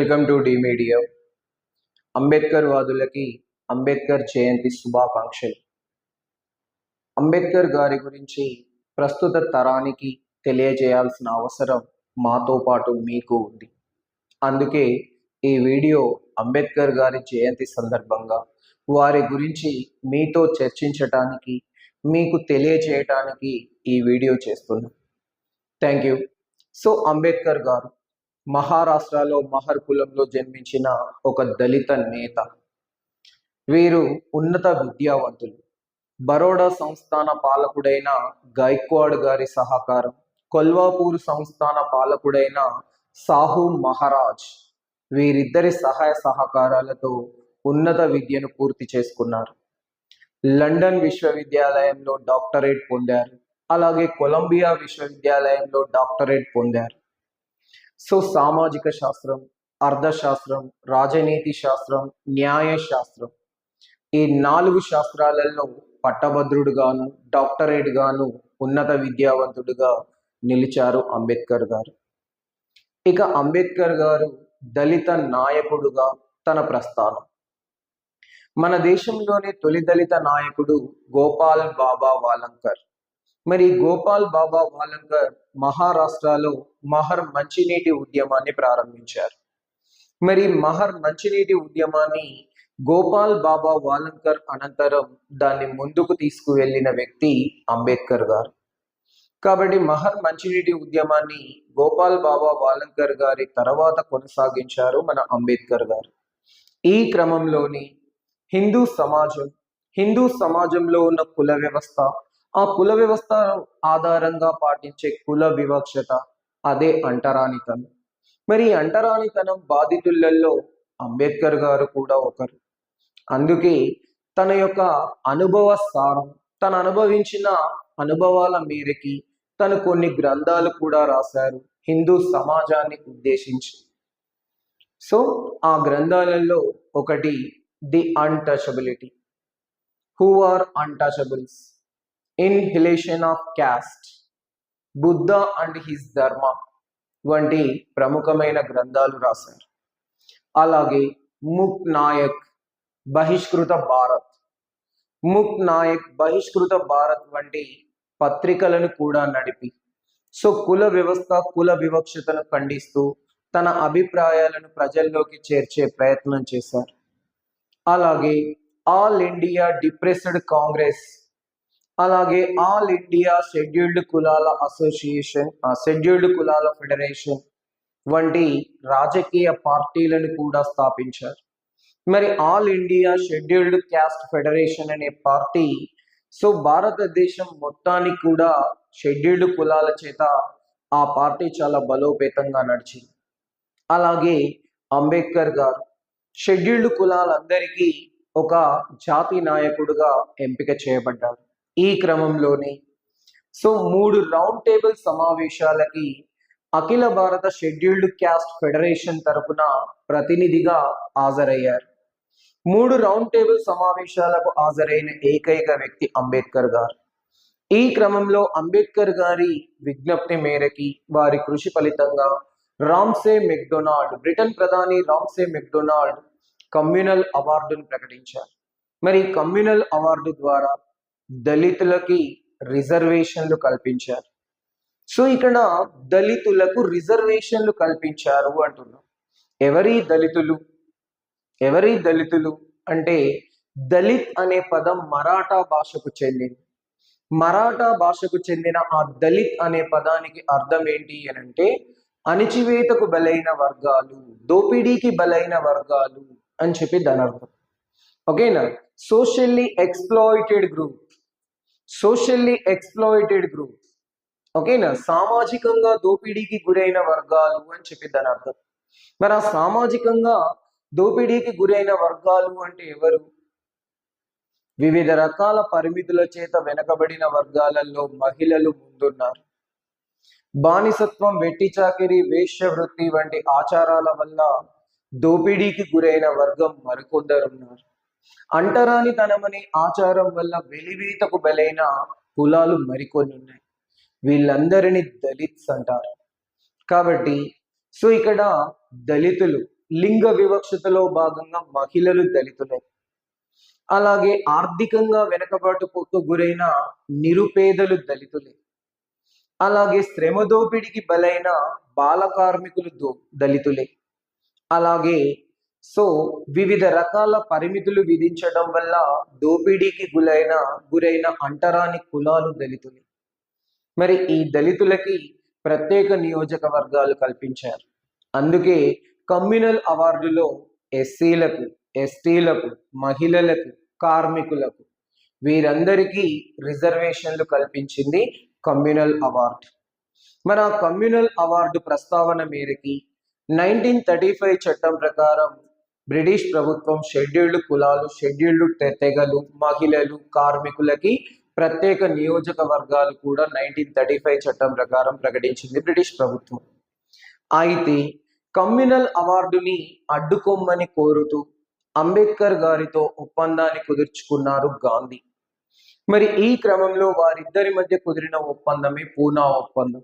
Welcome to the media. Ambedkar వాదులకి Ambedkar Jayanti శుభాకాంక్షలు. అంబేద్కర్ గారి గురించి ప్రస్తుత తరానికి తెలియజేయాల్సిన అవసరం మాతో పాటు మీకు ఉంది. అందుకే ఈ వీడియో అంబేద్కర్ గారి జయంతి సందర్భంగా వారి గురించి మీతో చర్చించటానికి మీకు తెలియజేయటానికి ఈ వీడియో చేస్తున్నాం. Thank you. సో అంబేద్కర్ గారు మహారాష్ట్రలో మహర్ కులంలో జన్మించిన ఒక దళిత నేత. వీరు ఉన్నత విద్యావంతులు. బరోడా సంస్థాన పాలకుడైన గైక్వాడ్ గారి సహకారం కొల్వాపూర్ సంస్థాన పాలకుడైన సాహు మహారాజ్ వీరిద్దరి సహాయ సహకారాలతో ఉన్నత విద్యను పూర్తి చేసుకున్నారు. లండన్ విశ్వవిద్యాలయంలో డాక్టరేట్ పొందారు. అలాగే కొలంబియా విశ్వవిద్యాలయంలో డాక్టరేట్ పొందారు. సో సామాజిక శాస్త్రం అర్థశాస్త్రం రాజనీతి శాస్త్రం న్యాయ శాస్త్రం. ఈ నాలుగు శాస్త్రాలలో పట్టభద్రుడుగాను డాక్టరేట్ గాను ఉన్నత విద్యావంతుడుగా నిలిచారు అంబేద్కర్ గారు. ఇక అంబేద్కర్ గారు దళిత నాయకుడుగా తన ప్రస్థానం. మన దేశంలోని తొలి దళిత నాయకుడు గోపాల్ బాబా వాలంకర్. మరి గోపాల్ బాబా వాలంకర్ మహారాష్ట్రలో మహర్ మంచినీటి ఉద్యమాన్ని ప్రారంభించారు. మరి మహర్ మంచినీటి ఉద్యమాన్ని గోపాల్ బాబా వాలంకర్ అనంతరం దాన్ని ముందుకు తీసుకువెళ్ళిన వ్యక్తి అంబేద్కర్ గారు. కాబట్టి మహర్ మంచినీటి ఉద్యమాన్ని గోపాల్ బాబా వాలంకర్ గారి తర్వాత కొనసాగించారు మన అంబేద్కర్ గారు. ఈ క్రమంలోని హిందూ సమాజం హిందూ సమాజంలో ఉన్న కుల వ్యవస్థ ఆ కుల వ్యవస్థ ఆధారంగా పాటించే కుల వివక్షత అదే అంటరానితనం. మరి ఈ అంటరానితనం బాధితులలో అంబేద్కర్ గారు కూడా ఒకరు. అందుకే తన యొక్క అనుభవ సారం తను అనుభవించిన అనుభవాల మేరకి తను కొన్ని గ్రంథాలు కూడా రాశారు హిందూ సమాజాన్ని ఉద్దేశించి. సో ఆ గ్రంథాలలో ఒకటి the untouchability. Who are untouchables? Annihilation of caste Buddha and his Dhamma వంటి ప్రముఖమైన గ్రంథాలు రాశారు. అలాగే ముక్ నాయక్ బహిష్కృత భారత్. ముక్ నాయక్ బహిష్కృత భారత్ వంటి పత్రికలను కూడా నడిపి సో కుల వ్యవస్థ కుల వివక్షతను ఖండిస్తూ తన అభిప్రాయాలను ప్రజల్లోకి చేర్చే ప్రయత్నం చేశారు. అలాగే ఆల్ ఇండియా డిప్రెస్డ్ కాంగ్రెస్ అలాగే ఆల్ ఇండియా షెడ్యూల్డ్ కులాల అసోసియేషన్ షెడ్యూల్డ్ కులాల ఫెడరేషన్ వంటి రాజకీయ పార్టీలను కూడా స్థాపించారు. మరి all India scheduled caste federation అనే పార్టీ సో భారతదేశం మొత్తానికి కూడా షెడ్యూల్డ్ కులాల చేత ఆ పార్టీ చాలా బలోపేతంగా నడిచింది. అలాగే అంబేద్కర్ గారు షెడ్యూల్డ్ కులాలందరికీ ఒక జాతి నాయకుడుగా ఎంపిక చేయబడ్డారు. ఈ క్రమంలోనే. సో మూడు రౌండ్ టేబుల్ సమావేశాలకి అఖిల భారత షెడ్యూల్డ్ క్యాస్ట్ ఫెడరేషన్ తరపున ప్రతినిధిగా హాజరయ్యారు. మూడు రౌండ్ టేబుల్ సమావేశాలకు హాజరైన ఏకైక వ్యక్తి అంబేద్కర్ గారు. ఈ క్రమంలో అంబేద్కర్ గారి విజ్ఞప్తి మేరకి వారి కృషి ఫలితంగా రామ్సే మెక్డొనాల్డ్ బ్రిటన్ ప్రధాని రామ్సే మెక్డొనాల్డ్ కమ్యూనల్ అవార్డును ప్రకటించారు. మరి కమ్యూనల్ అవార్డు ద్వారా దళితులకి రిజర్వేషన్లు కల్పించారు. సో ఇక్కడ దళితులకు రిజర్వేషన్లు కల్పించారు అంటున్నాం. ఎవరి దళితులు? ఎవరి దళితులు? అంటే దళిత్ అనే పదం మరాఠా భాషకు చెందింది. మరాఠా భాషకు చెందిన ఆ దళిత్ అనే పదానికి అర్థం ఏంటి అని అంటే అణిచివేతకు బలైన వర్గాలు దోపిడీకి బలైన వర్గాలు అని చెప్పి దాని అర్థం. ఓకేనా? Socially exploited group. Socially exploited group ఓకేనా సామాజికంగా దోపిడీకి గురైన వర్గాలు అని చెప్పి దాని అర్థం మరి ఆ సామాజికంగా దోపిడీకి గురైన వర్గాలు అంటే ఎవరు వివిధ రకాల పరిమితుల చేత వెనకబడిన వర్గాలలో మహిళలు ముందున్నారు బానిసత్వం వెట్టి చాకిరి వేషవృత్తి వంటి ఆచారాల వల్ల దోపిడీకి గురైన వర్గం మరికొందరున్నారు అంటరానితనమనే ఆచారం వల్ల వెలివేతకు బలైన కులాలు మరికొన్ని ఉన్నాయి. వీళ్ళందరినీ దళిత్స్ అంటారు. కాబట్టి సో ఇక్కడ దళితులు లింగ వివక్షతలో భాగంగా మహిళలు దళితులే. అలాగే ఆర్థికంగా వెనకబాటుకు గురైన నిరుపేదలు దళితులే. అలాగే శ్రమ దోపిడికి బలైన బాల కార్మికులు దళితులే. అలాగే సో వివిధ రకాల పరిమితులు విధించడం వల్ల దోపిడీకి గురైన గురైన అంటరాని కులాలు దళితులు. మరి ఈ దళితులకి ప్రత్యేక నియోజకవర్గాలు కల్పించారు. అందుకే కమ్యూనల్ అవార్డులో ఎస్సీలకు ఎస్టీలకు మహిళలకు కార్మికులకు వీరందరికీ రిజర్వేషన్లు కల్పించింది కమ్యూనల్ అవార్డు. మన కమ్యూనల్ అవార్డు ప్రస్తావన మేరకి నైన్టీన్ థర్టీ ఫైవ్ చట్టం ప్రకారం బ్రిటిష్ ప్రభుత్వం షెడ్యూల్డ్ కులాలు షెడ్యూల్డ్ తెగలు మహిళలు కార్మికులకి ప్రత్యేక నియోజకవర్గాలు కూడా నైన్టీన్ థర్టీ ఫైవ్ చట్టం ప్రకారం ప్రకటించింది బ్రిటిష్ ప్రభుత్వం. అయితే కమ్యూనల్ అవార్డుని అడ్డుకోమ్మని కోరుతూ అంబేద్కర్ గారితో ఒప్పందాన్ని కుదుర్చుకున్నారు గాంధీ. మరి ఈ క్రమంలో వారిద్దరి మధ్య కుదిరిన ఒప్పందమే పూనా ఒప్పందం.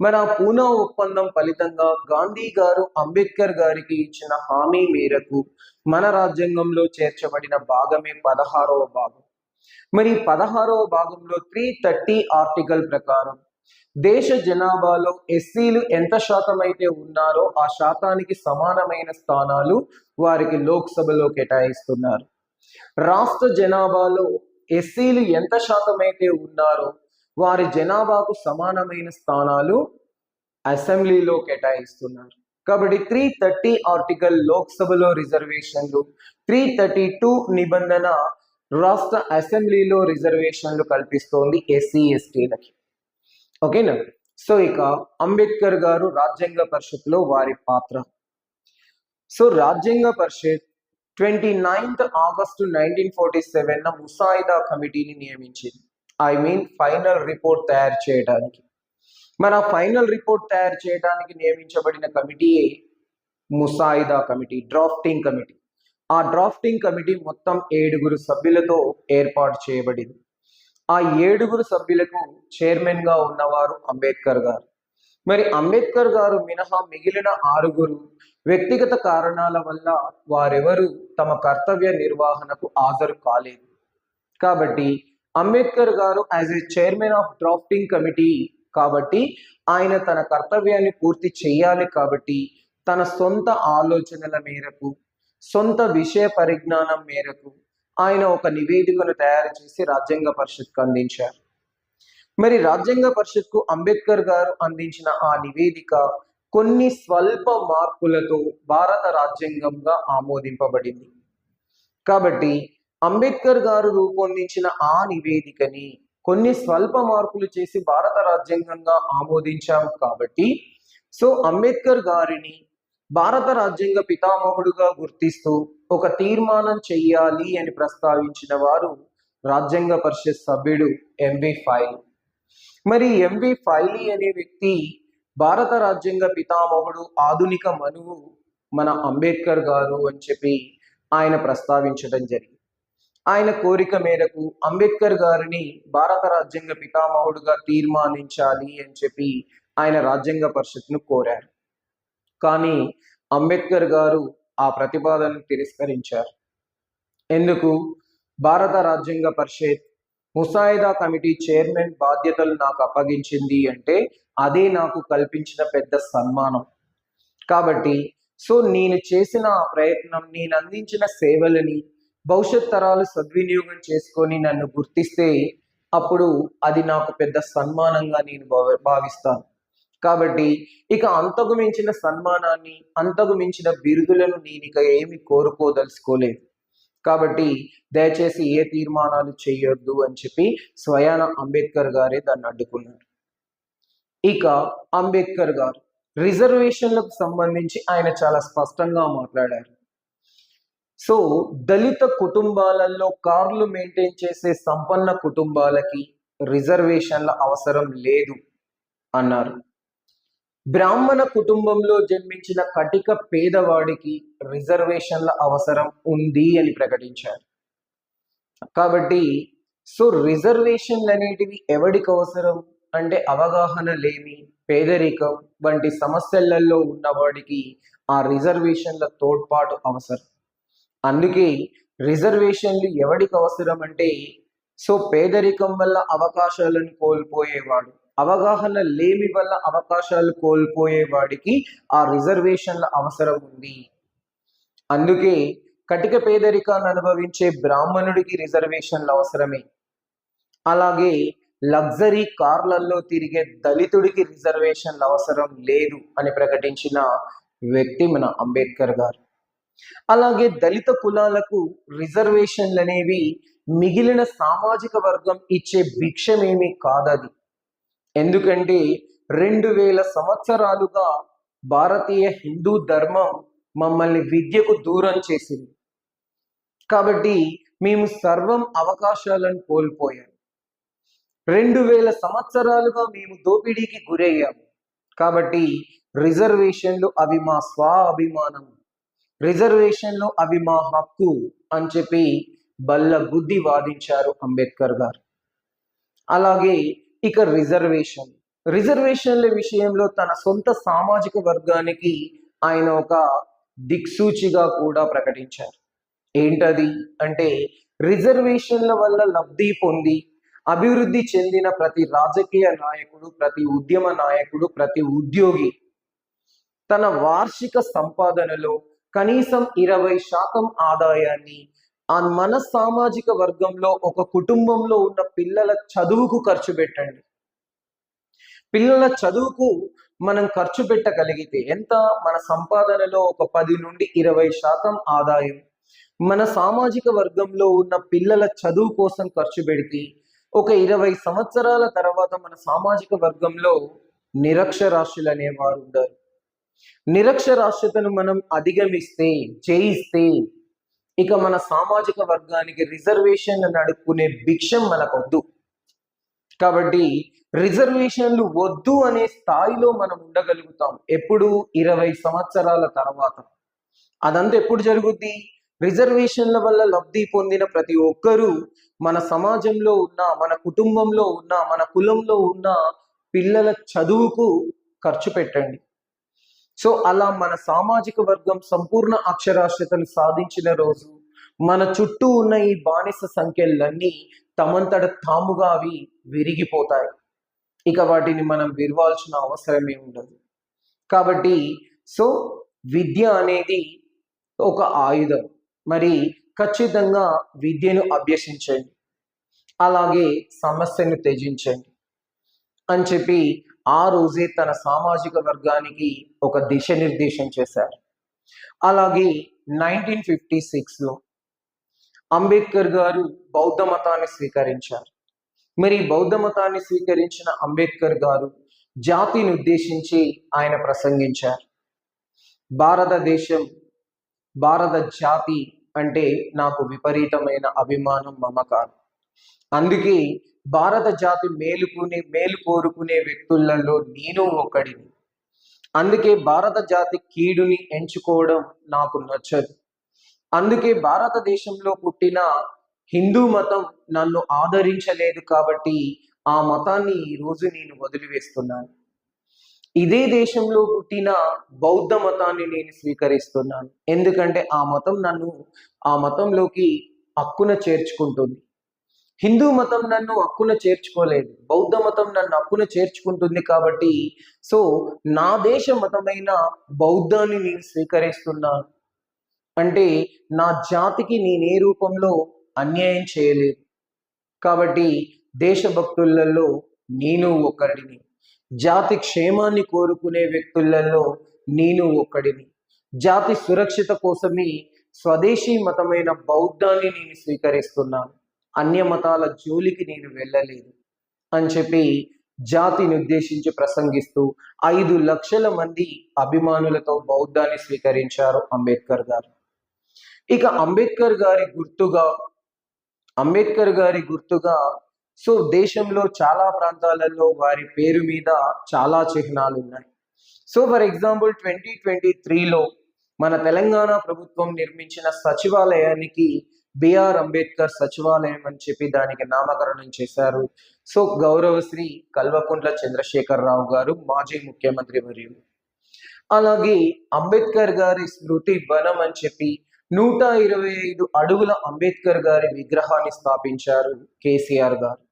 మరి ఆ పూనా ఒప్పందం ఫలితంగా గాంధీ గారు అంబేద్కర్ గారికి ఇచ్చిన హామీ మేరకు మన రాజ్యాంగంలో చేర్చబడిన భాగమే పదహారవ భాగం. మరి పదహారవ భాగంలో త్రీ థర్టీ ఆర్టికల్ ప్రకారం దేశ జనాభాలో ఎస్సీలు ఎంత శాతం అయితే ఉన్నారో ఆ శాతానికి సమానమైన స్థానాలు వారికి లోక్సభలో కేటాయిస్తున్నారు. రాష్ట్ర జనాభాలో ఎస్సీలు ఎంత శాతం అయితే ఉన్నారో వారి జనాభాకు సమానమైన స్థానాలు అసెంబ్లీలో కేటాయిస్తున్నారు. కాబట్టి త్రీ థర్టీ ఆర్టికల్ లోక్సభలో రిజర్వేషన్లు త్రీ థర్టీ టూ నిబంధన రాష్ట్ర అసెంబ్లీలో రిజర్వేషన్లు కల్పిస్తోంది ఎస్సీ ఎస్టీలకి ఓకేనా? సో ఇక అంబేద్కర్ గారు రాజ్యాంగ పరిషత్లో వారి పాత్ర. సో రాజ్యాంగ పరిషత్ twenty ninth August nineteen forty seven ముసాయిదా కమిటీని నియమించింది. ఐ మీన్ ఫైనల్ రిపోర్ట్ తయారు చేయడానికి. మన ఫైనల్ రిపోర్ట్ తయారు చేయడానికి నియమించబడిన కమిటీయే ముసాయిదా కమిటీ డ్రాఫ్టింగ్ కమిటీ ఆ డ్రాఫ్టింగ్ కమిటీ మొత్తం ఏడుగురు సభ్యులతో ఏర్పాటు చేయబడింది. ఆ ఏడుగురు సభ్యులకు చైర్మన్గా ఉన్నవారు అంబేద్కర్ గారు. మరి అంబేద్కర్ గారు మినహా మిగిలిన ఆరుగురు వ్యక్తిగత కారణాల వల్ల వారెవరు తమ కర్తవ్య నిర్వహణకు హాజరు కాలేదు. కాబట్టి అంబేద్కర్ గారు as a chairman of drafting committee కాబట్టి ఆయన తన కర్తవ్యాన్ని పూర్తి చేయాలి కాబట్టి తన సొంత ఆలోచనల మేరకు సొంత విషయ పరిజ్ఞానం మేరకు ఆయన ఒక నివేదికను తయారు చేసి రాజ్యాంగ పరిషత్కు అందించారు. మరి రాజ్యాంగ పరిషత్కు అంబేద్కర్ గారు అందించిన ఆ నివేదిక కొన్ని స్వల్ప మార్పులతో భారత రాజ్యాంగంగా ఆమోదింపబడింది. కాబట్టి అంబేద్కర్ గారు రూపొందించిన ఆ నివేదికని కొన్ని స్వల్ప మార్పులు చేసి భారత రాజ్యాంగంగా ఆమోదించాం కాబట్టి సో అంబేద్కర్ గారిని భారత రాజ్యాంగ పితామహుడుగా గుర్తిస్తూ ఒక తీర్మానం చెయ్యాలి అని ప్రస్తావించిన వారు రాజ్యాంగ పరిషత్ సభ్యుడు ఎంవి ఫైల్ మరి ఎంవి ఫైలీ అనే వ్యక్తి భారత రాజ్యాంగ పితామహుడు ఆధునిక మనువు మన అంబేద్కర్ గారు అని చెప్పి ఆయన ప్రస్తావించడం జరిగింది. ఆయన కోరిక మేరకు అంబేద్కర్ గారిని భారత రాజ్యాంగ పితామహుడుగా తీర్మానించాలి అని చెప్పి ఆయన రాజ్యాంగ పరిషత్ను కోరారు. కానీ అంబేద్కర్ గారు ఆ ప్రతిపాదనను తిరస్కరించారు. ఎందుకు? భారత రాజ్యాంగ పరిషత్ ముసాయిదా కమిటీ చైర్మన్ బాధ్యతలు నాకు అప్పగించింది అంటే అదే నాకు కల్పించిన పెద్ద సన్మానం. కాబట్టి సో నేను చేసిన ఆ ప్రయత్నం నేను అందించిన సేవలని భవిష్యత్ తరాలు సద్వినియోగం చేసుకొని నన్ను గుర్తిస్తే అప్పుడు అది నాకు పెద్ద సన్మానంగా నేను భావిస్తాను. కాబట్టి ఇక అంతకు మించిన సన్మానాన్ని అంతకు మించిన బిరుదులను నేను ఇక ఏమి కోరుకోదలుచుకోలేదు. కాబట్టి దయచేసి ఏ తీర్మానాలు చేయొద్దు అని చెప్పి స్వయాన అంబేద్కర్ గారే దాన్ని అడ్డుకున్నారు. ఇక అంబేద్కర్ గారు రిజర్వేషన్లకు సంబంధించి ఆయన చాలా స్పష్టంగా మాట్లాడారు. సో దళిత కుటుంబాలలో కార్లు మెయింటైన్ చేసే సంపన్న కుటుంబాలకి రిజర్వేషన్ల అవసరం లేదు అన్నారు. బ్రాహ్మణ కుటుంబంలో జన్మించిన కటిక పేదవాడికి రిజర్వేషన్ల అవసరం ఉంది అని ప్రకటించారు. కాబట్టి సో రిజర్వేషన్లు అనేటివి ఎవడికి అవసరం? అంటే అవగాహన లేమి పేదరికం వంటి సమస్యలలో ఉన్నవాడికి ఆ రిజర్వేషన్ల తోడ్పాటు అవసరం. అందుకే రిజర్వేషన్లు ఎవడికి అవసరం అంటే సో పేదరికం వల్ల అవకాశాలను కోల్పోయేవాడు అవగాహన లేమి వల్ల అవకాశాలు కోల్పోయేవాడికి ఆ రిజర్వేషన్ల అవసరం ఉంది. అందుకే కటిక పేదరికాన్ని అనుభవించే బ్రాహ్మణుడికి రిజర్వేషన్లు అవసరమే. అలాగే లగ్జరీ కార్లలో తిరిగే దళితుడికి రిజర్వేషన్లు అవసరం లేదు అని ప్రకటించిన వ్యక్తి మన అంబేద్కర్ గారు. అలాగే దళిత కులాలకు రిజర్వేషన్లు అనేవి మిగిలిన సామాజిక వర్గం ఇచ్చే భిక్షమేమీ కాదది. ఎందుకంటే రెండు వేల సంవత్సరాలుగా భారతీయ హిందూ ధర్మం మమ్మల్ని విద్యకు దూరం చేసింది. కాబట్టి మేము సర్వం అవకాశాలను కోల్పోయాం. రెండు వేల సంవత్సరాలుగా మేము దోపిడీకి గురయ్యాము కాబట్టి రిజర్వేషన్లు అవి మా స్వాభిమానం. రిజర్వేషన్లు అవి మా హక్కు అని చెప్పి బల్ల బుద్ధి వాదించారు అంబేద్కర్ గారు. అలాగే ఇక రిజర్వేషన్. రిజర్వేషన్ల విషయంలో తన సొంత సామాజిక వర్గానికి ఆయన ఒక దిక్సూచిగా కూడా ప్రకటించారు. ఏంటది అంటే రిజర్వేషన్ల వల్ల లబ్ధి పొంది అభివృద్ధి చెందిన ప్రతి రాజకీయ నాయకుడు ప్రతి ఉద్యమ నాయకుడు ప్రతి ఉద్యోగి తన వార్షిక సంపాదనలో కనీసం ఇరవై శాతం ఆదాయాన్ని ఆ మన సామాజిక వర్గంలో ఒక కుటుంబంలో ఉన్న పిల్లల చదువుకు ఖర్చు పెట్టండి. పిల్లల చదువుకు మనం ఖర్చు పెట్టగలిగితే ఎంత? మన సంపాదనలో ఒక పది నుండి ఇరవై శాతం ఆదాయం. మన సామాజిక వర్గంలో ఉన్న పిల్లల చదువు కోసం ఖర్చు పెడితే ఒక ఇరవై సంవత్సరాల తర్వాత మన సామాజిక వర్గంలో నిరక్షరాస్యులు అనేవారు ఉండరు నిరక్షరాస్యతను మనం అధిగమిస్తే చేయిస్తే ఇక మన సామాజిక వర్గానికి రిజర్వేషన్లు నడుపుకునే భిక్షం మనకొద్దు. కాబట్టి రిజర్వేషన్లు వద్దు అనే స్థాయిలో మనం ఉండగలుగుతాం. ఎప్పుడు? ఇరవై సంవత్సరాల తర్వాత. అదంతా ఎప్పుడు జరుగుద్ది? రిజర్వేషన్ల వల్ల లబ్ధి పొందిన ప్రతి ఒక్కరూ మన సమాజంలో ఉన్న మన కుటుంబంలో ఉన్న మన కులంలో ఉన్న పిల్లల చదువుకు ఖర్చు పెట్టండి. సో అలా మన సామాజిక వర్గం సంపూర్ణ అక్షరాస్యతను సాధించిన రోజు మన చుట్టూ ఉన్న ఈ బానిస సంఖ్యలన్నీ తమంతట తాముగా అవి విరిగిపోతాయి. ఇక వాటిని మనం విరవాల్సిన అవసరమే ఉండదు. కాబట్టి సో విద్య అనేది ఒక ఆయుధం. మరి ఖచ్చితంగా విద్యను అభ్యసించండి. అలాగే సమస్యను త్యజించండి. అని చెప్పి ఆ రోజే తన సామాజిక వర్గానికి ఒక దిశనిర్దేశం చేశారు. అలాగే నైన్టీన్ ఫిఫ్టీ సిక్స్లో అంబేద్కర్ గారు బౌద్ధ మతాన్ని స్వీకరించారు. మరి బౌద్ధ మతాన్ని స్వీకరించిన అంబేద్కర్ గారు జాతిని ఉద్దేశించి ఆయన ప్రసంగించారు. భారతదేశం భారత జాతి అంటే నాకు విపరీతమైన అభిమానం మమకారం. అందుకే భారత జాతి మేలుకునే మేలు కోరుకునే వ్యక్తులలో నేను ఒకడిని. అందుకే భారత జాతి కీడుని ఎంచుకోవడం నాకు నచ్చదు. అందుకే భారతదేశంలో పుట్టిన హిందూ మతం నన్ను ఆదరించలేదు కాబట్టి ఆ మతాన్ని ఈరోజు రోజు నేను వదిలివేస్తున్నాను. ఇదే దేశంలో పుట్టిన బౌద్ధ మతాన్ని నేను స్వీకరిస్తున్నాను. ఎందుకంటే ఆ మతం నన్ను ఆ మతంలోకి హక్కున చేర్చుకుంటుంది. హిందూ మతం నన్ను హక్కున చేర్చుకోలేదు బౌద్ధ మతం నన్ను అక్కున చేర్చుకుంటుంది కాబట్టి సో నా దేశ మతమైన బౌద్ధాన్ని నేను స్వీకరిస్తున్నాను. అంటే నా జాతికి నేను ఏ రూపంలో అన్యాయం చేయలేదు. కాబట్టి దేశభక్తులలో నేను ఒకడిని. జాతి క్షేమాన్ని కోరుకునే వ్యక్తులలో నేను ఒక్కడిని జాతి సురక్షిత కోసమే స్వదేశీ మతమైన బౌద్ధాన్ని నేను స్వీకరిస్తున్నాను. అన్య మతాల జోలికి నేను వెళ్ళలేదు అని చెప్పి జాతిని ఉద్దేశించి ప్రసంగిస్తూ ఐదు లక్షల మంది అభిమానులతో బౌద్ధాన్ని స్వీకరించారు అంబేద్కర్ గారు. ఇక అంబేద్కర్ గారి గుర్తుగా అంబేద్కర్ గారి గుర్తుగా సో దేశంలో చాలా ప్రాంతాలలో వారి పేరు మీద చాలా చిహ్నాలు ఉన్నాయి. So for example twenty twenty త్రీలో మన తెలంగాణ ప్రభుత్వం నిర్మించిన సచివాలయానికి బిఆర్ అంబేద్కర్ సచివాలయం అని చెప్పి దానికి నామకరణం చేశారు. సో గౌరవశ్రీ కల్వకుంట్ల చంద్రశేఖరరావు గారు మాజీ ముఖ్యమంత్రి మరియు అలాగే అంబేద్కర్ గారి స్మృతి వనం అని చెప్పి నూట ఇరవై ఐదు అడుగుల అంబేద్కర్ గారి విగ్రహాన్ని స్థాపించారు కేసీఆర్ గారు.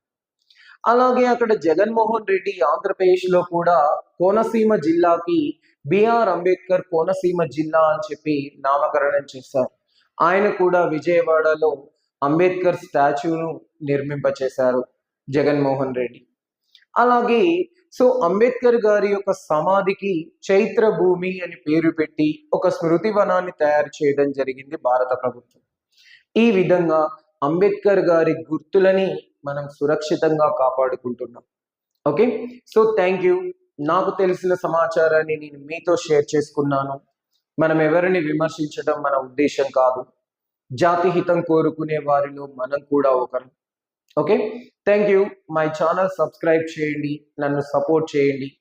అలాగే అక్కడ జగన్మోహన్ రెడ్డి ఆంధ్రప్రదేశ్లో కూడా కోనసీమ జిల్లాకి బిఆర్ అంబేద్కర్ కోనసీమ జిల్లా అని చెప్పి నామకరణం చేశారు. ఆయన కూడా విజయవాడలో అంబేద్కర్ స్టాచ్యూను నిర్మింపచేశారు జగన్మోహన్ రెడ్డి. అలాగే సో అంబేద్కర్ గారి యొక్క సమాధికి చైత్ర భూమి అని పేరు పెట్టి ఒక స్మృతి వనాన్ని తయారు చేయడం జరిగింది భారత ప్రభుత్వం. ఈ విధంగా అంబేద్కర్ గారి గుర్తులని మనం సురక్షితంగా కాపాడుకుంటున్నాం. ఓకే? So thank you. నాకు తెలిసిన సమాచారాన్ని నేను మీతో షేర్ చేసుకున్నాను. మనం ఎవరిని విమర్శించడం మన ఉద్దేశం కాదు. జాతి హితం కోరుకునే వారిలో మనం కూడా ఒకరు. Okay? Thank you my channel subscribe చేయండి. నన్ను సపోర్ట్ చేయండి.